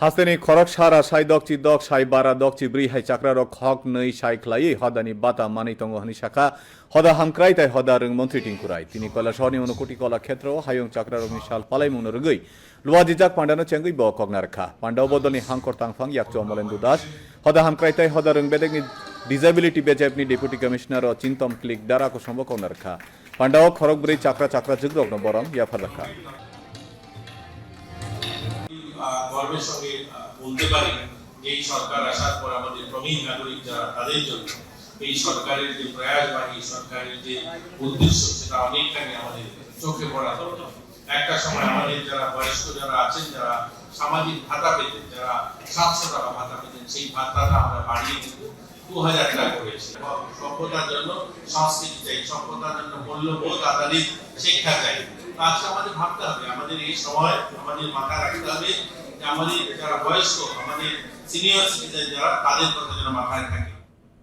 হাস্তেনি খরক সারা সাই দকচি দক সাই বারা দকচি ব্রি হাই চাকরা রক হক nei সাই খ্লাই। হদানি বাতা মানি তঙ্গ হানি শাখা। হদা হামক্রাই তাই হদা রং মন্ত্রী টিংকুরাই তিনি কলা শহনি অনুকোটি কলা ক্ষেত্র, হায়ং চাকরা রংনি সাল পালাই মুনো রগৈ লুয়াজি জাক পান্ডানো চেঙ্গই ব কগনা রাখা। পান্ডাও বদলনি হাংকর তাংফাং ইয়াক চমলেন্দু দাস। হদা হামক্রাই তাই হদা রং বেদেগনি ডিসেবিলিটি বেজেপনি ডেপুটি কমিশনার চিন্তম ক্লিক দারাকো সম্ভ কগনা রাখা। পান্ডাও খরক ব্রি চাকরা চাকরা যুগ্রগ্ন বরং ইয়াফার রাখা। গর্বের সঙ্গে বলতে পারি যে এই সরকার আসার পর আমাদের প্রবীণ নাগরিক যারা, তাদের জন্য এই সরকারের যে প্রয়াস বা এই সরকারের যে উদ্দেশ্য, সেটা অনেকখানি আমাদের চোখে পড়া দরকার। একটা সময় আমাদের যারা বয়স্ক যারা আছেন, যারা সামাজিক ভাতা পেতেন, যারা সাতশো টাকা ভাতা পেতেন, সেই ভাতাটা আমরা বাড়িয়ে কিন্তু দু হাজার টাকা করেছি সভ্যতার জন্য সংস্কৃতি চাই, সভ্যতার জন্য মূল্যবোধ আধারিত শিক্ষা চাই। আজকে আমাদের ভাবতে হবে, আমাদের এই সময় আমাদের মাথায় রাখতে হবে আমাদের যারা বয়স্ক, আমাদের সিনিয়র সিটিজেন যারা, তাদের কথা যেন মাথায় থাকে।